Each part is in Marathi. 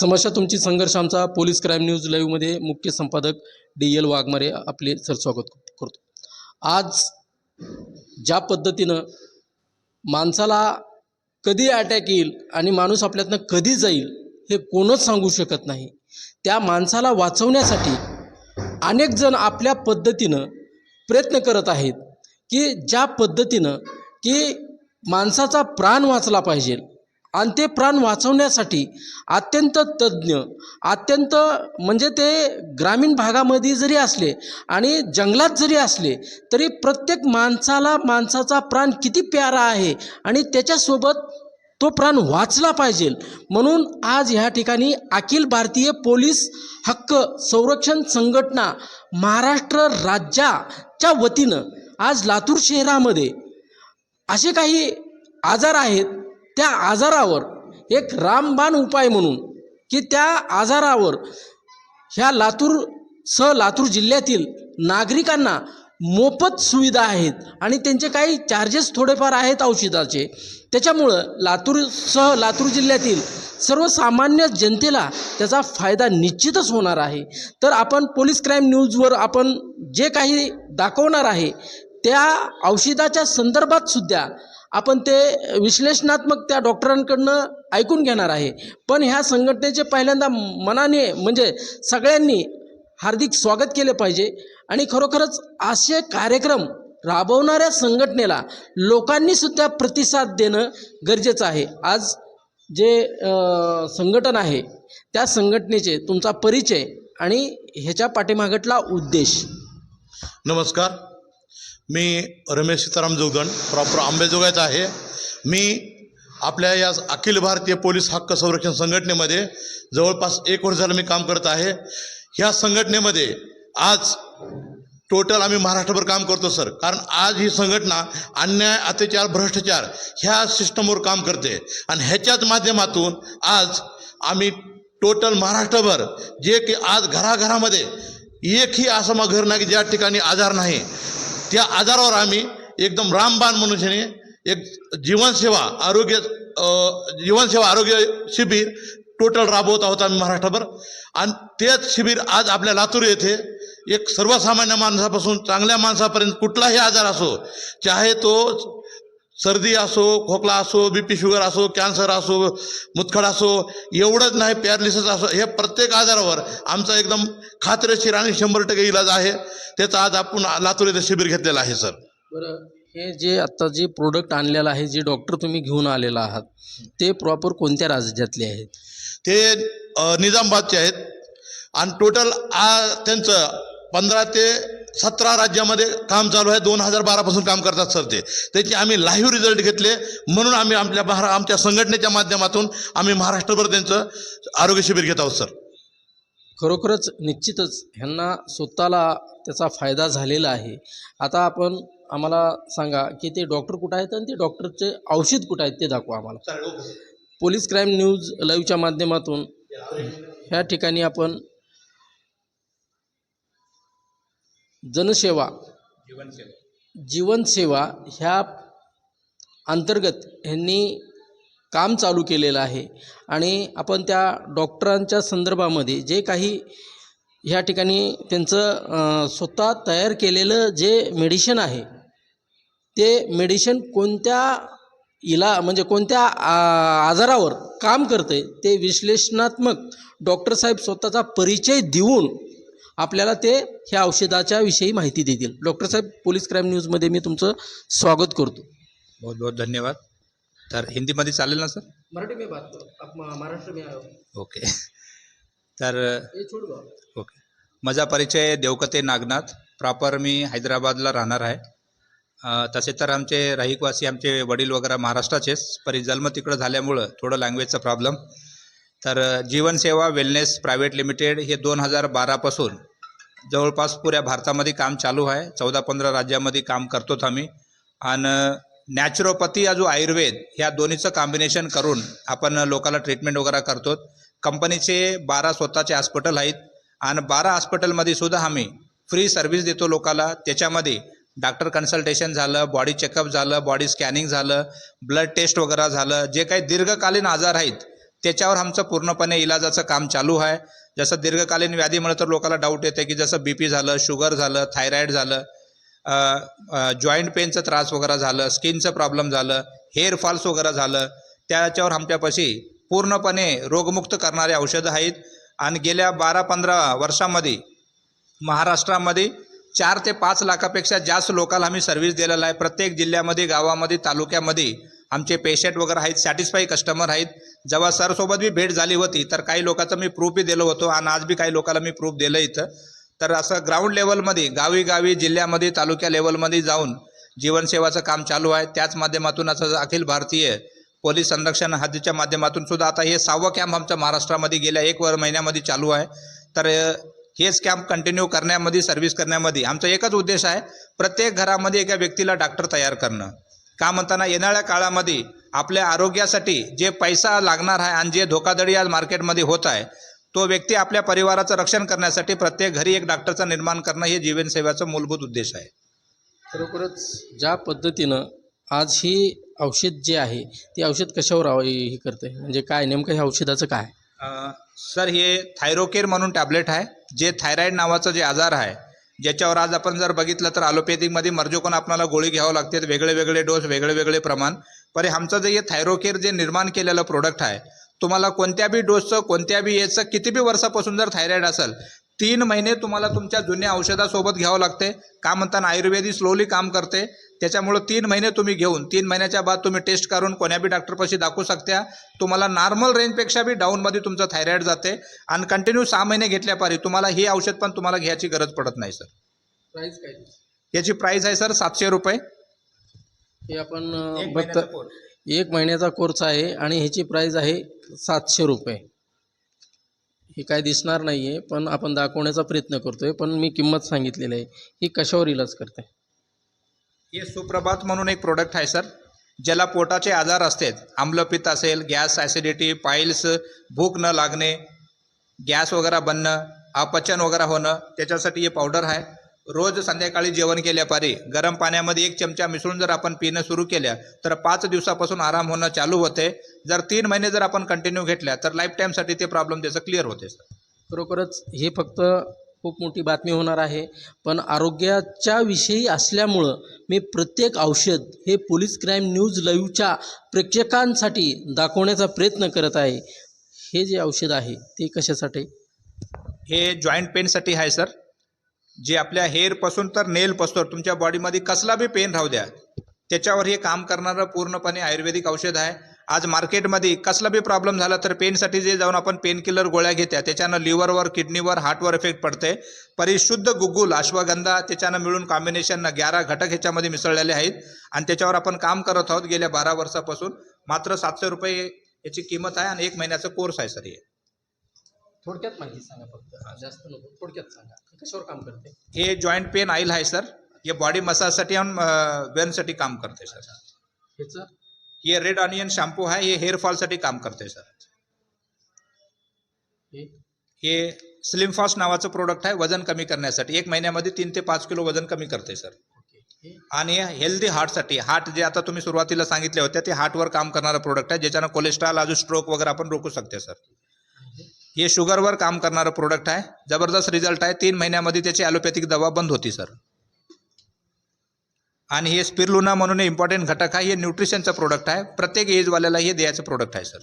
समस्या तुमची संघर्ष आमचा पोलीस क्राईम न्यूज लाईव्हमध्ये मुख्य संपादक डी एल वाघमारे आपले सर स्वागत करतो. आज ज्या पद्धतीनं माणसाला कधी अटॅक येईल आणि माणूस आपल्यातनं कधी जाईल हे कोणच सांगू शकत नाही. त्या माणसाला वाचवण्यासाठी अनेक जण आपल्या पद्धतीनं प्रयत्न करत आहेत की ज्या पद्धतीनं की माणसाचा प्राण वाचला पाहिजे. आणि ते प्राण वाचवण्यासाठी अत्यंत तज्ज्ञ अत्यंत म्हणजे ते ग्रामीण भागामध्ये जरी असले आणि जंगलात जरी असले तरी प्रत्येक माणसाला माणसाचा प्राण किती प्यारा आहे आणि त्याच्यासोबत तो प्राण वाचला पाहिजे. म्हणून आज ह्या ठिकाणी अखिल भारतीय पोलीस हक्क संरक्षण संघटना महाराष्ट्र राज्याच्या वतीनं आज लातूर शहरामध्ये असे काही आजार आहेत त्या आजारावर एक रामबाण उपाय म्हणून की त्या आजारावर ह्या लातूर सह लातूर जिल्ह्यातील नागरिकांना मोफत सुविधा आहेत आणि त्यांचे काही चार्जेस थोडेफार आहेत औषधाचे. त्याच्यामुळं लातूर सह लातूर जिल्ह्यातील सर्वसामान्य जनतेला त्याचा फायदा निश्चितच होणार आहे. तर आपण पोलीस क्राईम न्यूजवर आपण जे काही दाखवणार आहे त्या औषधाच्या संदर्भात सुद्धा आपण ते विश्लेषणात्मक त्या डॉक्टरांकडनं ऐकून घेणार आहे. पण ह्या संघटनेचे पहिल्यांदा मनाने म्हणजे सगळ्यांनी हार्दिक स्वागत केले पाहिजे. आणि खरोखरच असे कार्यक्रम राबवणाऱ्या संघटनेला लोकांनी सुद्धा प्रतिसाद देणं गरजेचं आहे. आज जे संघटन आहे त्या संघटनेचे तुमचा परिचय आणि ह्याच्या पाठीमागटला उद्देश. नमस्कार. मी रमेश सीताराम जोगदंड प्रॉपर आंबेजोगाईचा आहे. मी आपल्या या अखिल भारतीय पोलीस हक्क संरक्षण संघटनेमध्ये जवळपास एक वर्ष झालं मी काम करत आहे. ह्या संघटनेमध्ये आज टोटल आम्ही महाराष्ट्रभर काम करतो सर कारण आज ही संघटना अन्याय अत्याचार भ्रष्टाचार ह्या सिस्टमवर काम करते. आणि ह्याच्याच माध्यमातून आज आम्ही टोटल महाराष्ट्रभर जे की आज घराघरामध्ये एकही असं मग घर नाही की ज्या ठिकाणी आजार नाही त्या आजारावर आम्ही एकदम रामबाण मनुष्याने एक जीवनसेवा आरोग्य जीवनसेवा आरोग्य शिबिर टोटल राबवत आहोत आम्ही महाराष्ट्रभर. आणि तेच शिबिर आज आपल्या लातूर येथे एक सर्वसामान्य माणसापासून चांगल्या माणसापर्यंत कुठलाही आजार असो चाहे तो सर्दी असो खोकला असो बी पी शुगर असो कॅन्सर असो मुतखड असो एवढंच नाही पॅरलिसिस असो हे प्रत्येक आजारावर आमचा एकदम खात्रीशीर आणि शंभर टक्के इलाज आहे. त्याचा आज आपण लातूर येथे शिबिर घेतलेलं आहे सर. बरं हे जे आत्ता जे प्रोडक्ट आणलेलं आहे जे डॉक्टर तुम्ही घेऊन आलेला आहात ते प्रॉपर कोणत्या राज्यातले आहेत? ते निजामाबादचे आहेत. आणि टोटल आ त्यांचं पंधरा ते सतरा राज्यामध्ये काम चालू आहे. दोन हजार बारापासून काम करतात सर ते. त्याचे आम्ही लाईव्ह रिझल्ट घेतले. म्हणून आम्ही आपल्या महारा आमच्या संघटनेच्या माध्यमातून आम्ही महाराष्ट्रभर त्यांचं आरोग्य शिबिर घेत आहोत सर. खरोखरच निश्चितच ह्यांना स्वतःला त्याचा फायदा झालेला आहे. आता आपण आम्हाला सांगा की ते डॉक्टर कुठं आहेत आणि ते डॉक्टरचे औषध कुठं आहेत ते दाखवा आम्हाला. पोलीस क्राईम न्यूज लाईव्हच्या माध्यमातून ह्या ठिकाणी आपण जनसेवा जीवनसेवा. ह्या अंतर्गत ह्यांनी काम चालू केलेलं आहे. आणि आपण त्या डॉक्टरांच्या संदर्भामध्ये जे काही ह्या ठिकाणी त्यांचं स्वतः तयार केलेलं जे मेडिशन आहे ते मेडिशन कोणत्या इला म्हणजे कोणत्या आजारावर काम करते ते विश्लेषणात्मक डॉक्टर साहेब स्वतःचा परिचय देऊन आपल्याला ते ह्या औषधाच्या विषयी माहिती देतील. डॉक्टर साहेब पोलीस क्राईम न्यूजमध्ये मी तुमचं स्वागत करतो. बहुत बहुत धन्यवाद. तर हिंदीमध्ये चालेल ना सर? मराठी में बात करो आप महाराष्ट्र में आए हो ओके. तर ये छोड़ दो ओके. माझा परिचय देवकते नागनाथ. प्रॉपर मी हैदराबादला राहणार आहे. अ, तसे तर आमचे रहिवासी आमचे वडील वगैरे महाराष्ट्राचेच पण जन्म तिकडं झाल्यामुळं थोडं लँग्वेजचा प्रॉब्लेम तर जीवनसेवा वेलनेस प्रायव्हेट लिमिटेड हे दोन हजार बारापासून जवळपास पुऱ्या भारतामध्ये काम चालू आहे. चौदा पंधरा राज्यामध्ये काम करतोत आम्ही. आणि नॅचरोपॅथी अजून जो आयुर्वेद ह्या दोन्हीचं कॉम्बिनेशन करून आपण लोकांना ट्रीटमेंट वगैरे करतो कंपनीचे बारा स्वतःचे हॉस्पिटल आहेत. आणि बारा हॉस्पिटलमध्ये सुद्धा आम्ही फ्री सर्व्हिस देतो लोकांना त्याच्यामध्ये डॉक्टर कन्सल्टेशन झालं बॉडी चेकअप झालं बॉडी स्कॅनिंग झालं ब्लड टेस्ट वगैरे झालं. जे काही दीर्घकालीन आजार आहेत त्याच्यावर आमचं पूर्णपणे इलाजाचं काम चालू आहे. जसं दीर्घकालीन व्याधीमुळे तर लोकांना डाऊट येते की जसं बी पी झालं शुगर झालं थायरॉईड झालं जॉईंट पेनचा त्रास वगैरे झालं स्किनचं प्रॉब्लेम झालं हेअर फॉल्स वगैरे झालं त्याच्यावर आमच्यापाशी पूर्णपणे रोगमुक्त करणारे औषधं आहेत. आणि गेल्या बारा पंधरा वर्षामध्ये महाराष्ट्रामध्ये चार ते पाच लाखापेक्षा जास्त लोकांना आम्ही सर्व्हिस दिलेला आहे. प्रत्येक जिल्ह्यामध्ये गावामध्ये तालुक्यामध्ये आमचे पेशंट वगैरे आहेत सॅटिस्फाई कस्टमर आहेत. जेव्हा सरसोबत बी भेट झाली होती तर काही लोकांचं मी प्रूफही दिलं होतो आणि आज बी काही लोकांना मी प्रूफ दिलं इथं. तर असं ग्राउंड लेवलमध्ये गावी गावी जिल्ह्यामध्ये तालुक्या लेवलमध्ये जाऊन जीवनसेवाचं काम चालू आहे. त्याच माध्यमातून असं अखिल भारतीय पोलीस संरक्षण हद्दीच्या माध्यमातून सुद्धा आता हे सहावं कॅम्प आमच्या महाराष्ट्रामध्ये गेल्या एक वर महिन्यामध्ये चालू आहे. तर हेच कॅम्प कंटिन्यू करण्यामध्ये सर्व्हिस करण्यामध्ये आमचा एकच उद्देश आहे प्रत्येक घरामध्ये एका व्यक्तीला डॉक्टर तयार करणं. का म्हणताना येणाऱ्या काळामध्ये आपल्या आरोग्यासाठी जे पैसा लागणार आहे आणि जे धोकाधडी आज मार्केटमध्ये होत आहे तो व्यक्ती आपल्या परिवाराचं रक्षण करण्यासाठी प्रत्येक घरी एक डॉक्टरचं निर्माण करणं हे जीवनसेवेचं मूलभूत उद्देश आहे. खरोखरच ज्या पद्धतीनं आज ही औषध जे आहे ते औषध कशावर हे करते म्हणजे काय नेमकं हे औषधाचं काय? सर हे थायरोकेअर म्हणून टॅबलेट आहे जे थायरॉईड नावाचं जे आजार आहे ज्याच्यावर आज आपण जर बघितलं तर अलोपॅथिकमध्ये मर्जोकोन आपल्याला गोळी घ्यावं लागते वेगळे वेगळे डोस वेगळे वेगळे प्रमाण. पण आमचं जे हे थायरोकेअर जे निर्माण केलेलं प्रोडक्ट आहे तुम्हाला कोणत्या बी डोसचं कोणत्या बी याचं किती बी वर्षापासून जर थायरॉईड असेल तीन महिने तुम्हाला तुमच्या जुन्या औषधासोबत घ्यावं लागते. का म्हणताना आयुर्वेदी स्लोली काम करते. त्याच्यामुळं तीन महिने तुम्ही घेऊन तीन महिन्याच्या बाद तुम्ही टेस्ट करून कोण्या बी डॉक्टरपाशी दाखवू शकता तुम्हाला नॉर्मल रेंजपेक्षा बी डाऊनमध्ये तुमचं थायरॉईड जाते. आणि कंटिन्यू सहा महिने घेतल्यापारी तुम्हाला हे औषध पण तुम्हाला घ्यायची गरज पडत नाही सर प्राईस काय याची प्राईस आहे सर सातशे रुपये. हे आपण एक बघता महिन्याचा कोर्स. एक महिन्याचा कोर्स आहे आणि ह्याची प्राईज आहे सातशे रुपये. हे काय दिसणार नाही आहे पण आपण दाखवण्याचा प्रयत्न करतोय. पण मी किंमत सांगितलेली आहे. ही कशावर इलाज करते? हे सुप्रभात म्हणून एक प्रोडक्ट आहे सर ज्याला पोटाचे आजार असतात. आम्लपित असेल गॅस ॲसिडिटी पाईल्स भूक न लागणे गॅस वगैरे बनणं अपचन वगैरे होणं त्याच्यासाठी हे पावडर आहे. रोज संध्याकाळी जेवण केल्यापारी गरम पाण्यामध्ये एक चमचा मिसळून जर आपण पिणं सुरू केल्या तर पाच दिवसापासून आराम होणं चालू होते. जर तीन महिने जर आपण कंटिन्यू घेतल्या तर लाईफ टाईमसाठी ते प्रॉब्लेम त्याचं क्लिअर होते सर खरोखरच हे फक्त खूप मोठी बातमी होणार आहे. पण आरोग्याच्या विषयी असल्यामुळं मी प्रत्येक औषध हे पोलीस क्राईम न्यूज लाईव्हच्या प्रेक्षकांसाठी दाखवण्याचा प्रयत्न करत आहे. हे जे औषध आहे ते कशासाठी? हे जॉईंट पेनसाठी आहे सर जे आपल्या हेअरपासून तर नेलपासून तुमच्या बॉडीमध्ये कसला बी पेन राहू द्या त्याच्यावर हे काम करणारं पूर्णपणे आयुर्वेदिक औषध आहे. आज मार्केटमध्ये कसला बी प्रॉब्लेम झाला तर पेनसाठी जे जाऊन आपण पेन किलर गोळ्या घेत्या त्याच्यानं लिव्हरवर किडनीवर हार्टवर इफेक्ट पडते. परिशुद्ध गुगुल अश्वगंधा त्याच्यानं मिळून कॉम्बिनेशन ग्यारा घटक ह्याच्यामध्ये मिसळलेले आहेत. आणि त्याच्यावर आपण काम करत आहोत गेल्या बारा वर्षापासून. मात्र सातशे रुपये याची किंमत आहे आणि एक महिन्याचा कोर्स आहे सर हे. थोडक्यात माहिती सांगा फक्त. जास्त नको थोडक्यात सांगा. हे कशावर काम करते? हे जॉईंट पेन ऑइल आहे सर हे बॉडी मसाजसाठी आणि वेनसाठी काम करते सर ह्याचं? हे रेड ऑनियन शॅम्पू आहे हे हेअर फॉलसाठी काम करते सर हे? हे स्लिम फास्ट नावाचं प्रोडक्ट आहे वजन कमी करण्यासाठी. एक महिन्यामध्ये तीन ते पाच किलो वजन कमी करते सर आणि हेल्दी हार्टसाठी हार्ट जे आता तुम्ही सुरुवातीला सांगितले होते ते हार्टवर काम करणारं प्रोडक्ट आहे ज्याच्यानं कोलेस्ट्रॉल अजून स्ट्रोक वगैरे आपण रोखू शकते सर हे शुगरवर काम करणारं प्रोडक्ट आहे. जबरदस्त रिझल्ट आहे. तीन महिन्यामध्ये त्याची ॲलोपॅथिक दवा बंद होती सर आणि हे स्पिरलुना म्हणून इम्पॉर्टंट घटक आहे. हे न्यूट्रिशनचं प्रोडक्ट आहे. प्रत्येक एजवाल्याला हे द्यायचं प्रोडक्ट आहे सर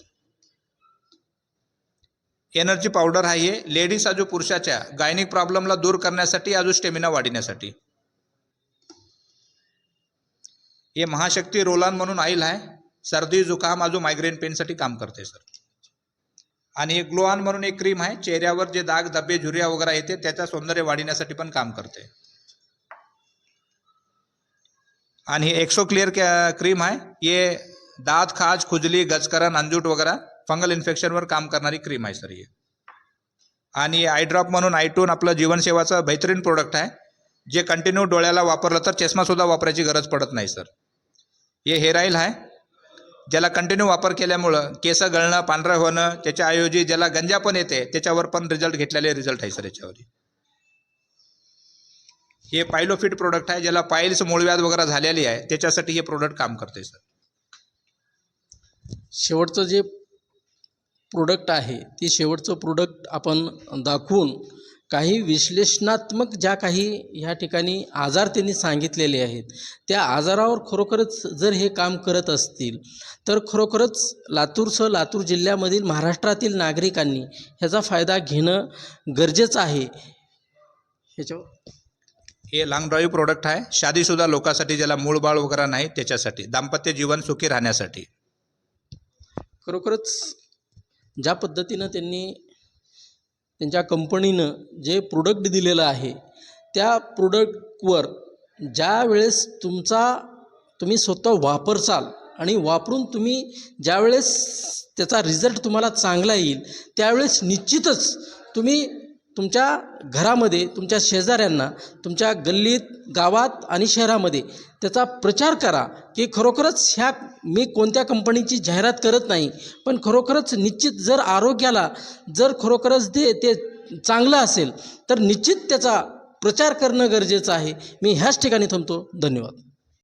एनर्जी पावडर आहे हे. लेडीज अजून पुरुषाच्या गायनिक प्रॉब्लेमला दूर करण्यासाठी अजून स्टेमिना वाढवण्यासाठी हे महाशक्ती रोलान म्हणून ऑइल आहे. सर्दी जुकाम अजून मायग्रेन पेनसाठी काम करते सर आणि हे ग्लोआन म्हणून एक क्रीम आहे चेहऱ्यावर जे दाग धब्बे झुर्या वगैरे येते त्याचा सौंदर्य वाढवण्यासाठी पण काम करते. आणि हे एक्सो क्लिअर क्रीम आहे हे दात खाज खुजली गजकरण अंजूट वगैरे फंगल इन्फेक्शनवर काम करणारी क्रीम आहे सर ही आणि आय ड्रॉप म्हणून आयटून आपलं जीवनसेवाचं बेहतरीन प्रोडक्ट आहे. जे कंटिन्यू डोळ्याला वापरलं तर चष्मासुद्धा वापरायची गरज पडत नाही सर. हे हेअर ऑइल आहे ज्याला कंटिन्यू वापर केल्यामुळं केस गळणं पांढरं होणं त्याच्याऐवजी ज्याला गंजा पण येते त्याच्यावर पण रिझल्ट घेतलेले रिझल्ट आहे सर याच्यावर. हे पायलोफिट प्रोडक्ट आहे ज्याला पायल्स मूळव्याध वगैरे झालेली आहे त्याच्यासाठी हे प्रोडक्ट काम करते सर. शेवटचं जे प्रोडक्ट आहे ते शेवटचं प्रोडक्ट आपण दाखवून काही विश्लेषणात्मक ज्या काही ह्या ठिकाणी आजार त्यांनी सांगितलेले आहेत त्या आजारावर खरोखरच जर हे काम करत असतील तर खरोखरच लातूरसह लातूर जिल्ह्यामधील महाराष्ट्रातील नागरिकांनी ह्याचा फायदा घेणं गरजेचं आहे. ह्याच्यावर. हे लाँग ड्राईव्ह प्रोडक्ट आहे. शादीसुद्धा लोकांसाठी ज्याला मूळ बाळ वगैरे नाही त्याच्यासाठी. दाम्पत्य जीवन सुखी राहण्यासाठी. खरोखरच ज्या पद्धतीनं त्यांनी त्यांच्या कंपनीनं जे प्रोडक्ट दिलेलं आहे त्या प्रोडक्टवर ज्या वेळेस तुमचा तुम्ही स्वतः वापरचाल आणि वापरून तुम्ही ज्यावेळेस त्याचा रिझल्ट तुम्हाला चांगला येईल त्यावेळेस निश्चितच तुम्ही तुमच्या घरामध्ये तुमच्या शेजाऱ्यांना तुमच्या गल्लीत गावात आणि शहरामध्ये त्याचा प्रचार करा की खरोखरच ह्या मी कोणत्या कंपनीची जाहिरात करत नाही पण खरोखरच निश्चित जर आरोग्याला जर खरोखरच ते ते चांगलं असेल तर निश्चित त्याचा प्रचार करणं गरजेचं आहे. मी ह्याच ठिकाणी थांबतो. धन्यवाद.